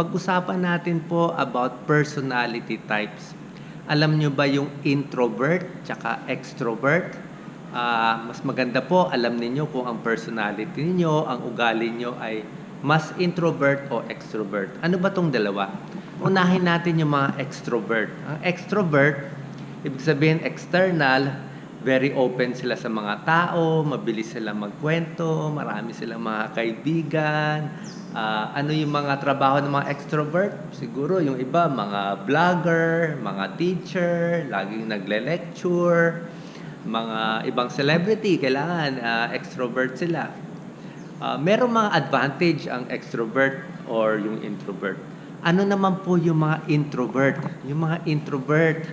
pag-usapan natin po about personality types. Alam nyo ba yung introvert tsaka extrovert? Ah, mas maganda po alam ninyo kung ang personality ninyo, ang ugali nyo ay mas introvert o extrovert. Ano ba tong dalawa? Unahin natin yung mga extrovert. Ang extrovert, ibig sabihin external, very open sila sa mga tao, mabilis sila magkwento, marami silang mga kaibigan. Ah, ano yung mga trabaho ng mga extrovert? Siguro yung iba, mga vlogger, mga teacher, laging nagle-lecture, mga ibang celebrity, kailangan ah, extrovert sila. Ah, merong mga advantage ang extrovert or yung introvert. Ano naman po yung mga introvert? Yung mga introvert,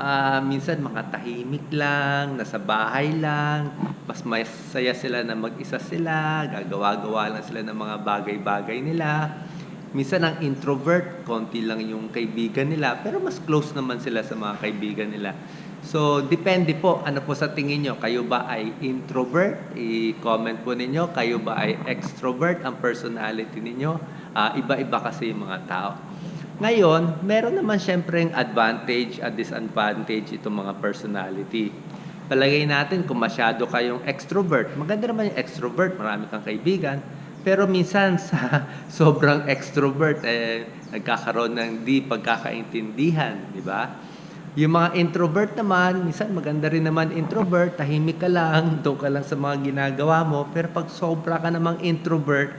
ah, minsan mga tahimik lang, nasa bahay lang, mas masaya sila na mag-isa sila, gagawa-gawa lang sila ng mga bagay-bagay nila. Minsan ang introvert, konti lang yung kaibigan nila, pero mas close naman sila sa mga kaibigan nila. So, depende po, ano po sa tingin nyo? Kayo ba ay introvert? I-comment po ninyo. Kayo ba ay extrovert ang personality ninyo? Ah, iba-iba kasi yung mga tao. Ngayon, meron naman syempre yung advantage at disadvantage itong mga personality. Palagay natin kung masyado kayong extrovert. Maganda naman yung extrovert, marami kang kaibigan. Pero minsan sa sobrang extrovert, eh, nagkakaroon ng di pagkakaintindihan, di ba? Yung mga introvert naman, minsan maganda rin naman introvert, tahimik ka lang, doon ka lang sa mga ginagawa mo. Pero pag sobra ka namang introvert,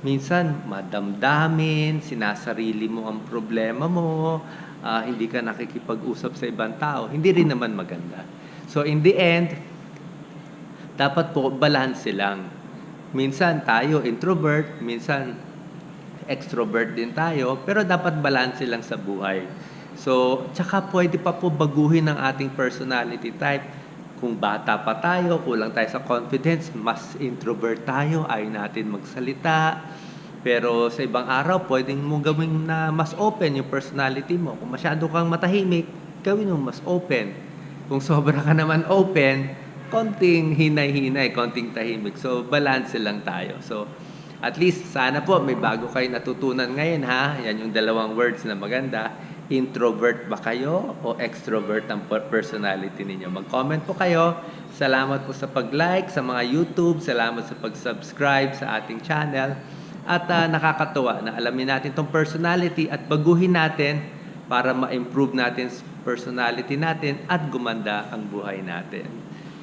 minsan madamdamin, sinasarili mo ang problema mo, ah, hindi ka nakikipag-usap sa ibang tao, hindi rin naman maganda. So in the end, dapat po balance lang. Minsan tayo introvert, minsan extrovert din tayo, pero dapat balance lang sa buhay. So, tsaka pwede pa po baguhin ang ating personality type. Kung bata pa tayo, kulang tayo sa confidence, mas introvert tayo, ayaw natin magsalita. Pero sa ibang araw, pwedeng mo gawin na mas open yung personality mo. Kung masyado kang matahimik, gawin mo mas open. Kung sobra ka naman open, konting hinay-hinay, konting tahimik. So, balance lang tayo. So, at least, sana po, may bago kayo natutunan ngayon, ha? Yan yung dalawang words na maganda. Introvert ba kayo o extrovert ang per- personality ninyo? Mag-comment po kayo. Salamat po sa pag-like sa mga YouTube. Salamat sa pag-subscribe sa ating channel. At ah, nakakatuwa na alamin natin itong personality at baguhin natin para ma-improve natin personality natin at gumanda ang buhay natin.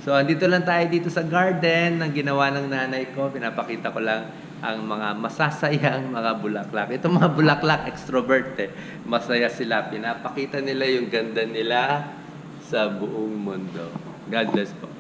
So, andito lang tayo dito sa garden ng ginawa ng nanay ko. Pinapakita ko lang ang mga masasayang mga bulaklak. Itong mga bulaklak, extrovert eh. Masaya sila. Pinapakita nila yung ganda nila sa buong mundo. God bless po.